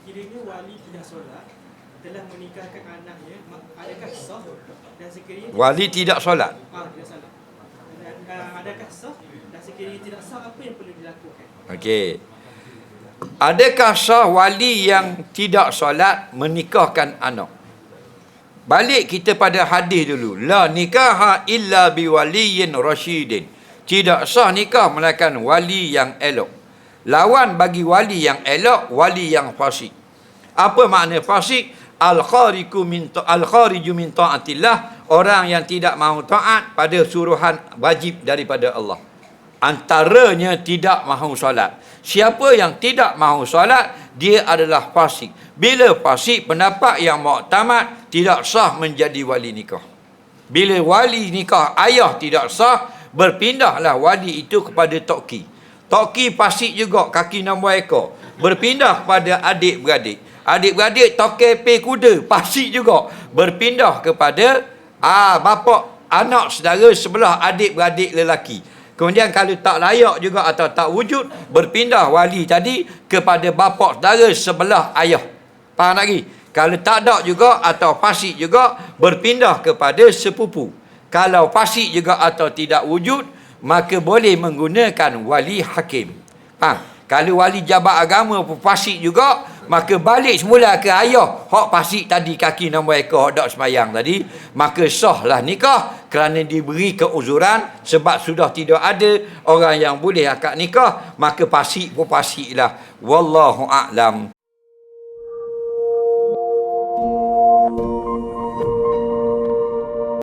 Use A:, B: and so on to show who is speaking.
A: sekiranya wali tidak solat telah menikahkan anaknya, adakah sah dan sekiranya
B: Wali tidak solat.
A: ah, tidak. Dan, ah, adakah sah dan sekiranya tidak sah apa yang perlu dilakukan?
B: Okey. Adakah sah wali yang tidak solat menikahkan anak? Balik kita pada hadis dulu. La nikaha illa bi waliyin rasyidin. Tidak sah nikah melainkan wali yang elok. Lawan bagi wali yang elok, wali yang fasik. Apa makna fasik? Al-khariku min al-khariju min taatillah, orang yang tidak mahu taat pada suruhan wajib daripada Allah. Antaranya tidak mahu solat. Siapa yang tidak mahu solat, dia adalah fasik. Bila fasik, pendapat yang muktamad tidak sah menjadi wali nikah. Bila wali nikah ayah tidak sah, berpindahlah wali itu kepada toki. Toki fasik juga kaki nombor ekor. Berpindah kepada adik-beradik. Adik-beradik toke pe kuda fasik juga. Berpindah kepada ah bapa anak saudara sebelah adik-beradik lelaki. Kemudian kalau tak layak juga atau tak wujud, berpindah wali tadi kepada bapa saudara sebelah ayah. Faham lagi? Kalau tak ada juga atau fasik juga, berpindah kepada sepupu. Kalau fasik juga atau tidak wujud, maka boleh menggunakan wali hakim. Faham? Kalau wali jabat agama pun fasik juga, maka balik semula ke ayah. Hak fasik tadi kaki nombor ekor, hak tak semayang tadi. Maka sahlah nikah kerana diberi keuzuran sebab sudah tidak ada orang yang boleh akad nikah. Maka fasik pun fasik lah. Wallahu a'lam.